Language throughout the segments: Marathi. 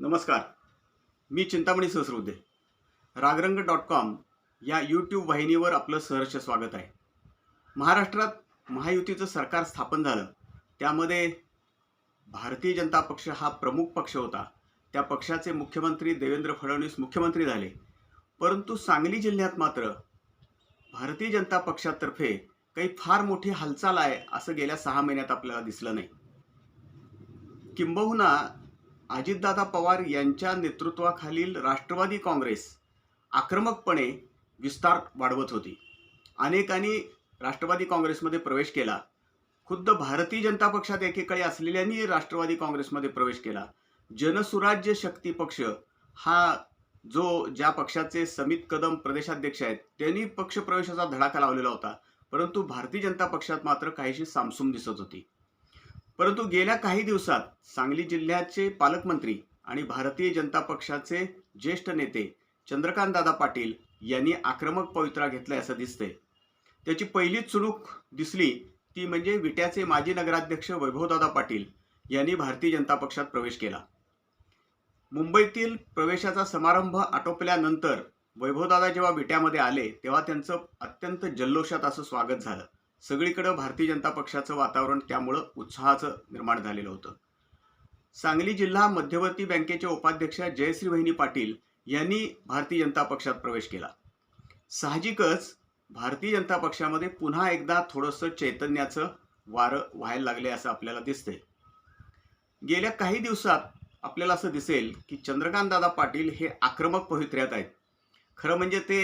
नमस्कार. मी चिंतामणी सहस्रबुद्धे. रागरंग डॉट कॉम या यूट्यूब वाहिनीवर आपलं सहर्ष स्वागत आहे. महाराष्ट्रात महायुतीचं सरकार स्थापन झालं. त्यामध्ये भारतीय जनता पक्ष हा प्रमुख पक्ष होता. त्या पक्षाचे मुख्यमंत्री देवेंद्र फडणवीस मुख्यमंत्री झाले. परंतु सांगली जिल्ह्यात मात्र भारतीय जनता पक्षातर्फे काही फार मोठी हालचाल आहे असं गेल्या सहा महिन्यात आपल्याला दिसलं नाही. किंबहुना अजितदादा पवार यांच्या नेतृत्वाखालील राष्ट्रवादी काँग्रेस आक्रमकपणे विस्तार वाढवत होती. अनेकांनी राष्ट्रवादी काँग्रेसमध्ये प्रवेश केला. खुद्द भारतीय जनता पक्षात एकेकाळी असलेल्यांनी राष्ट्रवादी काँग्रेसमध्ये प्रवेश केला. जनसुराज्य शक्ती पक्ष हा जो ज्या पक्षाचे समित कदम प्रदेशाध्यक्ष आहेत त्यांनी पक्षप्रवेशाचा धडाका लावलेला होता. परंतु भारतीय जनता पक्षात मात्र काहीशी सामसूम दिसत होती. परंतु गेल्या काही दिवसात सांगली जिल्ह्याचे पालकमंत्री आणि भारतीय जनता पक्षाचे ज्येष्ठ नेते चंद्रकांत दादा पाटील यांनी आक्रमक पवित्रा घेतलाय असं दिसतंय. त्याची पहिली चुणूक दिसली ती म्हणजे विट्याचे माजी नगराध्यक्ष वैभवदादा पाटील यांनी भारतीय जनता पक्षात प्रवेश केला. मुंबईतील प्रवेशाचा समारंभ आटोपल्यानंतर वैभवदादा जेव्हा विट्यामध्ये आले तेव्हा त्यांचं अत्यंत जल्लोषात असं स्वागत झालं. सगळीकडे भारतीय जनता पक्षाचं वातावरण त्यामुळं उत्साहाचं निर्माण झालेलं होतं. सांगली जिल्हा मध्यवर्ती बँकेचे उपाध्यक्ष जयश्री वहिनी पाटील यांनी भारतीय जनता पक्षात प्रवेश केला. साहजिकच भारतीय जनता पक्षामध्ये पुन्हा एकदा थोडंसं चैतन्याचं वारं व्हायला लागले असं आपल्याला दिसतंय. गेल्या काही दिवसात आपल्याला असं दिसेल की चंद्रकांत दादा पाटील हे आक्रमक पवित्र्यात आहेत. खरं म्हणजे ते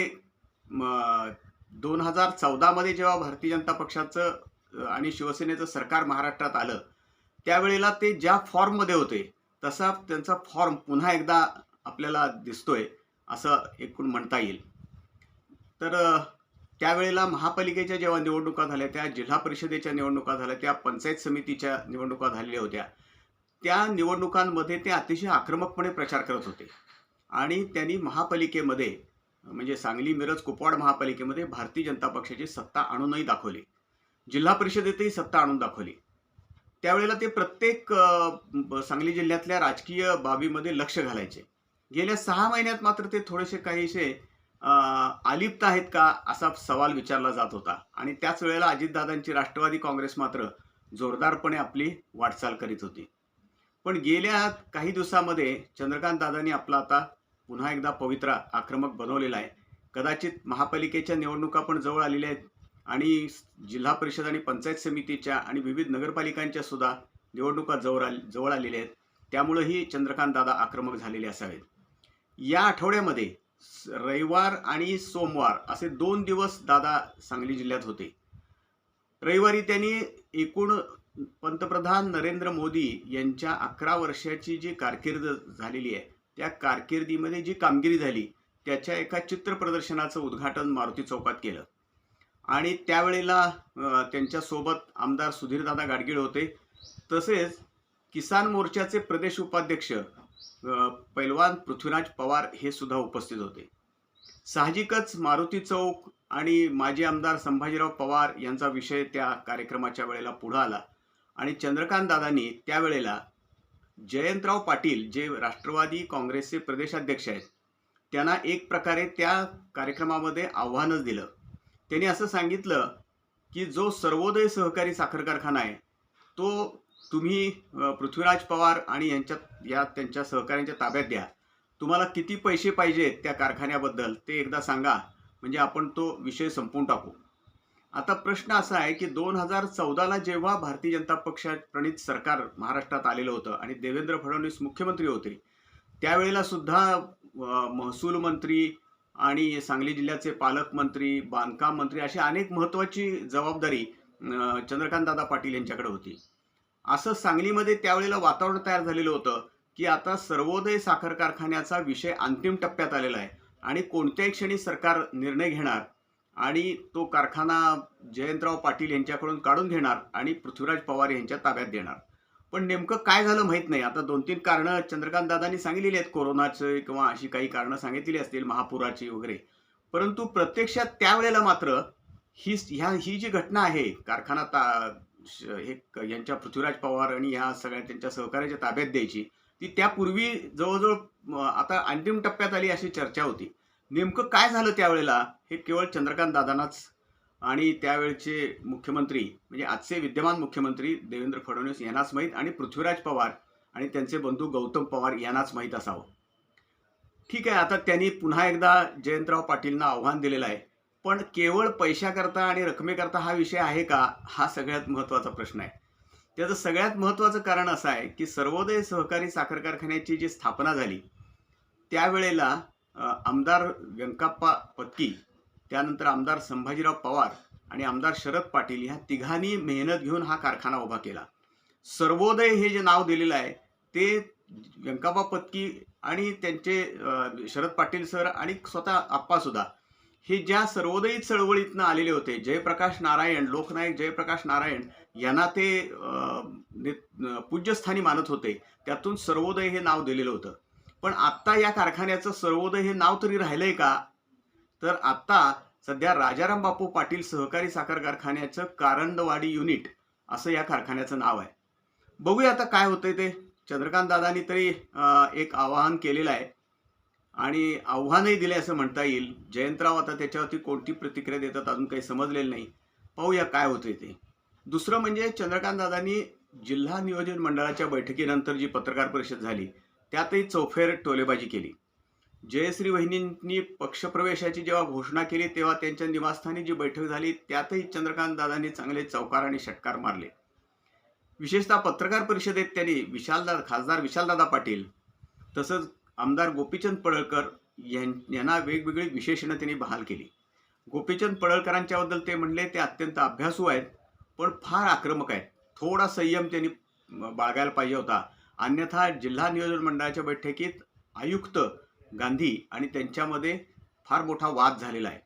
दोन हजार चौदामध्ये जेव्हा भारतीय जनता पक्षाचं आणि शिवसेनेचं सरकार महाराष्ट्रात आलं त्यावेळेला ते ज्या फॉर्ममध्ये होते तसा त्यांचा फॉर्म पुन्हा एकदा आपल्याला दिसतोय असं एकूण म्हणता येईल. तर त्यावेळेला महापालिकेच्या जेव्हा निवडणुका झाल्या त्या जिल्हा परिषदेच्या निवडणुका झाल्या त्या पंचायत समितीच्या निवडणुका झालेल्या होत्या त्या निवडणुकांमध्ये ते अतिशय आक्रमकपणे प्रचार करत होते. आणि त्यांनी महापालिकेमध्ये म्हणजे सांगली मिरज कुपवाड महापालिकेमध्ये भारतीय जनता पक्षाची सत्ता आणूनही दाखवली. जिल्हा परिषदेतही सत्ता आणून दाखवली. त्यावेळेला ते प्रत्येक सांगली जिल्ह्यातल्या राजकीय बाबीमध्ये लक्ष घालायचे. गेल्या सहा महिन्यात मात्र ते थोडेसे काहीसे आलिप्त आहेत का असा सवाल विचारला जात होता. आणि त्याच वेळेला अजितदादांची राष्ट्रवादी काँग्रेस मात्र जोरदारपणे आपली वाटचाल करीत होती. पण गेल्या काही दिवसामध्ये चंद्रकांत दादांनी आपला आता पुन्हा एकदा पवित्रा आक्रमक बनवलेला आहे. कदाचित महापालिकेच्या निवडणुका पण जवळ आलेल्या आहेत आणि जिल्हा परिषद आणि पंचायत समितीच्या आणि विविध नगरपालिकांच्या सुद्धा निवडणुका जवळ आल जवळ आलेल्या आहेत. त्यामुळंही चंद्रकांत दादा आक्रमक झालेले असावेत. या आठवड्यामध्ये स- रविवार आणि सोमवार असे दोन दिवस दादा सांगली जिल्ह्यात होते. रविवारी त्यांनी एकूण पंतप्रधान नरेंद्र मोदी यांच्या अकरा वर्षाची जी कारकीर्द झालेली आहे त्या कारकिर्दीमध्ये जी कामगिरी झाली त्याच्या एका चित्र प्रदर्शनाचं उद्घाटन मारुती चौकात केलं. आणि त्यावेळेला त्यांच्यासोबत आमदार सुधीरदादा गाडगीळ होते. तसेच किसान मोर्चाचे प्रदेश उपाध्यक्ष पैलवान पृथ्वीराज पवार हे सुद्धा उपस्थित होते. साहजिकच मारुती चौक आणि माजी आमदार संभाजीराव पवार यांचा विषय त्या कार्यक्रमाच्या वेळेला पुढं आला. आणि चंद्रकांत दादांनी त्यावेळेला जयंतराव पाटील जे राष्ट्रवादी काँग्रेसचे प्रदेशाध्यक्ष आहेत त्यांना एक प्रकारे त्या कार्यक्रमामध्ये आव्हानच दिलं. त्यांनी असं सांगितलं की जो सर्वोदय सहकारी साखर कारखाना आहे तो तुम्ही पृथ्वीराज पवार आणि यांच्या या त्यांच्या सहकाऱ्यांच्या ताब्यात द्या. तुम्हाला किती पैसे पाहिजेत त्या कारखान्याबद्दल ते एकदा सांगा. म्हणजे आपण तो विषय संपवून टाकू. आता प्रश्न असा आहे की दोन हजार चौदाला जेव्हा भारतीय जनता पक्षात प्रणित सरकार महाराष्ट्रात आलेलं होतं आणि देवेंद्र फडणवीस मुख्यमंत्री होते त्यावेळेला सुद्धा महसूल मंत्री आणि सांगली जिल्ह्याचे पालकमंत्री बांधकाम मंत्री अशी अनेक महत्त्वाची जबाबदारी चंद्रकांतदादा पाटील यांच्याकडे होती. असं सांगलीमध्ये त्यावेळेला वातावरण तयार झालेलं होतं की आता सर्वोदय साखर कारखान्याचा विषय अंतिम टप्प्यात आलेला आहे आणि कोणत्याही क्षणी सरकार निर्णय घेणार आणि तो कारखाना जयंतराव पाटील यांच्याकडून काढून घेणार आणि पृथ्वीराज पवार यांच्या ताब्यात देणार. पण नेमकं काय झालं माहीत नाही. आता दोन तीन कारणं चंद्रकांत दादांनी सांगितलेली आहेत. कोरोनाचं किंवा अशी काही कारणं सांगितलेली असतील महापुराची वगैरे. परंतु प्रत्यक्षात त्यावेळेला मात्र ही ह्या ही जी घटना आहे कारखाना ता श- हे क- यांच्या पृथ्वीराज पवार आणि ह्या सगळ्या त्यांच्या सहकार्याच्या ताब्यात द्यायची ती त्यापूर्वी जवळजवळ आता अंतिम टप्प्यात आली अशी चर्चा होती. नेमकं काय झालं त्यावेळेला? हे केवळ चंद्रकांत दादांनाच आणि त्यावेळचे मुख्यमंत्री म्हणजे आजचे विद्यमान मुख्यमंत्री देवेंद्र फडणवीस यांनाच माहीत आणि पृथ्वीराज पवार आणि त्यांचे बंधू गौतम पवार यांनाच माहीत असावं. ठीक आहे आता त्यांनी पुन्हा एकदा जयंतराव पाटीलना आव्हान दिलेलं आहे. पण केवळ पैशाकरता आणि रकमेकरता हा विषय आहे का? हा सगळ्यात महत्त्वाचा प्रश्न आहे. त्याचं सगळ्यात महत्त्वाचं कारण असं आहे की सर्वोदय सहकारी साखर कारखान्याची जी स्थापना झाली त्यावेळेला आमदार व्यंकाप्पा पत्की त्यानंतर आमदार संभाजीराव पवार आणि आमदार शरद पाटील ह्या तिघांनी मेहनत घेऊन हा कारखाना उभा केला. सर्वोदय हे जे नाव दिलेलं आहे ते व्यंकाप्पा पत्की आणि त्यांचे शरद पाटील सर आणि स्वतः आप्पासुद्धा हे ज्या सर्वोदयी चळवळीतनं आलेले होते जयप्रकाश नारायण लोकनायक जयप्रकाश नारायण यांना ते पूज्यस्थानी मानत होते त्यातून सर्वोदय हे नाव दिलेलं होतं. पण आत्ता या कारखान्याचं सर्वोदय हे नाव तरी राहिलंय का? तर आत्ता सध्या राजाराम बापू पाटील सहकारी साखर कारखान्याचं कारंदवाडी युनिट असं या कारखान्याचं नाव आहे. बघूया आता काय होतंय ते. चंद्रकांत दादांनी तरी एक आवाहन केलेलं आहे. आणि आव्हानही दिले असं म्हणता येईल. जयंतराव आता त्याच्यावरती कोणती प्रतिक्रिया देतात अजून काही समजलेलं नाही. पाहूया काय होतंय ते. दुसरं म्हणजे चंद्रकांत दादांनी जिल्हा नियोजन मंडळाच्या बैठकीनंतर जी पत्रकार परिषद झाली त्यातही चौफेर टोलेबाजी केली. जयश्री वहिनींनी पक्षप्रवेशाची जेव्हा घोषणा केली तेव्हा त्यांच्या निवासस्थानी जी बैठक झाली त्यातही चंद्रकांत दादांनी चांगले चौकार आणि षटकार मारले. विशेषतः पत्रकार परिषदेत त्यांनी विशालदा खासदार विशालदादा पाटील तसंच आमदार गोपीचंद पडळकर यां- यांना वेगवेगळी विशेषणं त्यांनी बहाल केली. गोपीचंद पडळकरांच्याबद्दल ते म्हणले ते अत्यंत अभ्यासू आहेत पण फार आक्रमक आहेत. थोडा संयम त्यांनी बाळगायला पाहिजे होता. अन्यथा जिल्हा नियोजन मंडळाच्या बैठकीत आयुक्त गांधी आणि त्यांच्यामध्ये फार मोठा वाद झालेला आहे.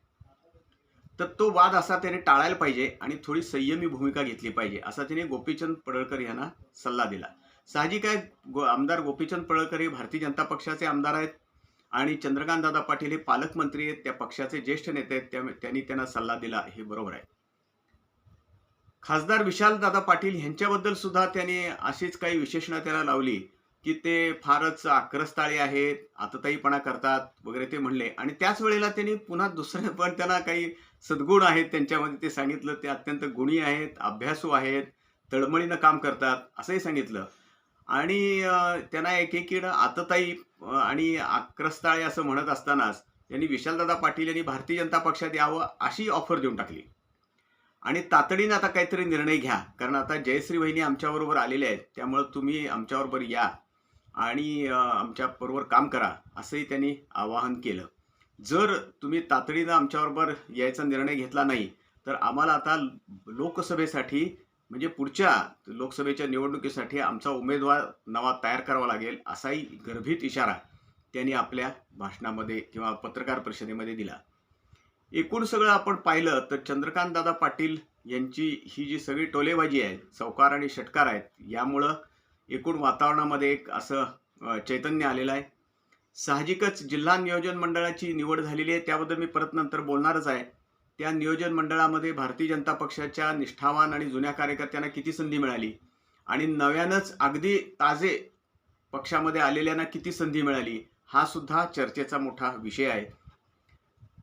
तर तो वाद असा त्याने टाळायला पाहिजे आणि थोडी संयमी भूमिका घेतली पाहिजे असा त्याने गोपीचंद पडळकर यांना सल्ला दिला. साहजिक आहे गो आमदार गोपीचंद पडळकर हे भारतीय जनता पक्षाचे आमदार आहेत आणि चंद्रकांत दादा पाटील हे पालकमंत्री आहेत त्या पक्षाचे ज्येष्ठ नेते आहेत त्या त्यांनी त्यांना सल्ला दिला हे बरोबर आहे. खासदार विशालदादा पाटील यांच्याबद्दल सुद्धा त्यांनी अशीच काही विशेषणं त्याला लावली की ते फारच आक्रस्ताळे आहेत आतताईपणा करतात वगैरे ते म्हणले. आणि त्याच वेळेला त्यांनी पुन्हा दुसरे पण त्यांना काही सद्गुण आहेत त्यांच्यामध्ये ते सांगितलं. ते अत्यंत गुणी आहेत अभ्यासू आहेत तळमळीनं काम करतात असंही सांगितलं. आणि त्यांना एकेकीनं आतताई आणि आक्रस्ताळे असं म्हणत असतानाच त्यांनी विशालदादा पाटील यांनी भारतीय जनता पक्षात यावं अशी ऑफर देऊन टाकली. आणि तातडीनं आता काहीतरी निर्णय घ्या. कारण आता जयश्री वहिनी आमच्याबरोबर आलेल्या आहेत. त्यामुळं तुम्ही आमच्याबरोबर या आणि आमच्याबरोबर काम करा असंही त्यांनी आवाहन केलं. जर तुम्ही तातडीनं आमच्याबरोबर यायचा निर्णय घेतला नाही तर आम्हाला आता लोकसभेसाठी म्हणजे पुढच्या लोकसभेच्या निवडणुकीसाठी आमचा उमेदवार नवा तयार करावा लागेल असाही गर्भित इशारा त्यांनी आपल्या भाषणामध्ये किंवा पत्रकार परिषदेमध्ये दिला. एकूण सगळं आपण पाहिलं तर चंद्रकांत दादा पाटील यांची ही जी सगळी टोलेबाजी आहे चौकार आणि षटकार आहेत यामुळं एकूण वातावरणामध्ये एक असं चैतन्य आलेलं आहे. साहजिकच जिल्हा नियोजन मंडळाची निवड झालेली आहे त्याबद्दल मी परत नंतर बोलणारच आहे. त्या नियोजन मंडळामध्ये भारतीय जनता पक्षाच्या निष्ठावान आणि जुन्या कार्यकर्त्यांना किती संधी मिळाली? आणि नव्यानंच अगदी ताजे पक्षामध्ये आलेल्यांना किती संधी मिळाली? हा सुद्धा चर्चेचा मोठा विषय आहे.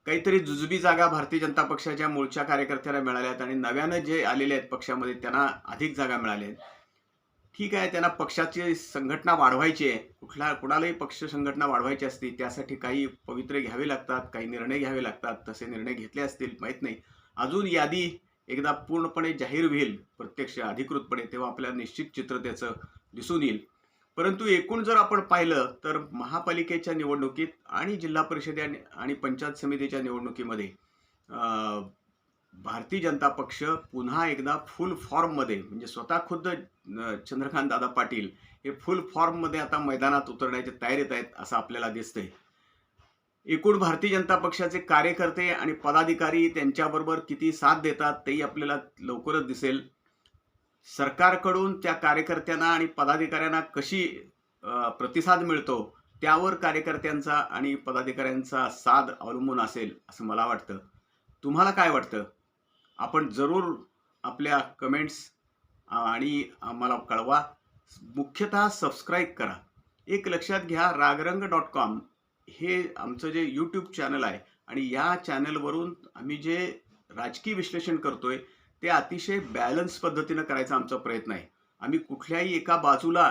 काहीतरी जुजबी जागा भारतीय जनता पक्षाच्या मूळच्या कार्यकर्त्यांना मिळाल्या आहेत आणि नव्यानं जे आलेले आहेत पक्षामध्ये त्यांना अधिक जागा मिळाल्या आहेत. ठीक आहे त्यांना पक्षाची संघटना वाढवायची आहे. कुठला कुणालाही पक्ष संघटना वाढवायची असती त्यासाठी काही पवित्रे घ्यावे लागतात काही निर्णय घ्यावे लागतात तसे निर्णय घेतले असतील माहीत नाही. अजून यादी एकदा पूर्णपणे जाहीर होईल प्रत्यक्ष अधिकृतपणे तेव्हा आपल्याला निश्चित चित्र त्याचं दिसून येईल. परंतु एकूण जर आपण पाहिलं तर महापालिकेच्या निवडणुकीत आणि जिल्हा परिषदे आणि- पंचायत समितीच्या निवडणुकीमध्ये भारतीय जनता पक्ष पुन्हा एकदा फुल फॉर्ममध्ये म्हणजे स्वतः खुद्द चंद्रकांत दादा पाटील हे फुल फॉर्ममध्ये आता मैदानात उतरण्याच्या तयारीत आहेत असं आपल्याला दिसतंय. एकूण भारतीय जनता पक्षाचे कार्यकर्ते आणि पदाधिकारी त्यांच्याबरोबर किती साथ देतात तेही आपल्याला लवकरच दिसेल. सरकारकडून त्या कार्यकर्त्यांना आणि पदाधिकाऱ्यांना कशी प्रतिसाद मिळतो त्यावर कार्यकर्त्यांचा आणि पदाधिकाऱ्यांचा साथ अवलंबून असेल असं मला वाटतं. तुम्हाला काय वाटतं? आपण जरूर आपल्या कमेंट्स आणि आम्हाला कळवा. मुख्यतः सबस्क्राईब करा. एक लक्षात घ्या रागरंग डॉट कॉम हे आमचं जे यूट्यूब चॅनल आहे आणि या चॅनलवरून आम्ही जे राजकीय विश्लेषण करतोय ते अतिशय बॅलन्स पद्धतीनं करायचा आमचा प्रयत्न आहे. आम्ही कुठल्याही एका बाजूला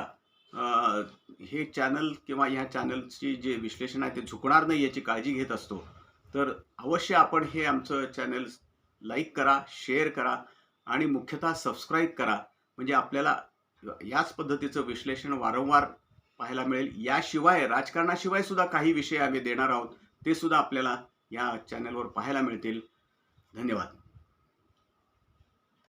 हे चॅनल किंवा ह्या चॅनलची जे विश्लेषण आहे ते झुकणार नाही याची काळजी घेत असतो. तर अवश्य आपण हे आमचं चॅनल लाईक करा शेअर करा आणि मुख्यतः सबस्क्राईब करा. म्हणजे आपल्याला याच पद्धतीचं विश्लेषण वारंवार पाहायला मिळेल. याशिवाय राजकारणाशिवाय सुद्धा काही विषय आम्ही देणार आहोत. ते सुद्धा आपल्याला या चॅनलवर पाहायला मिळतील. धन्यवाद.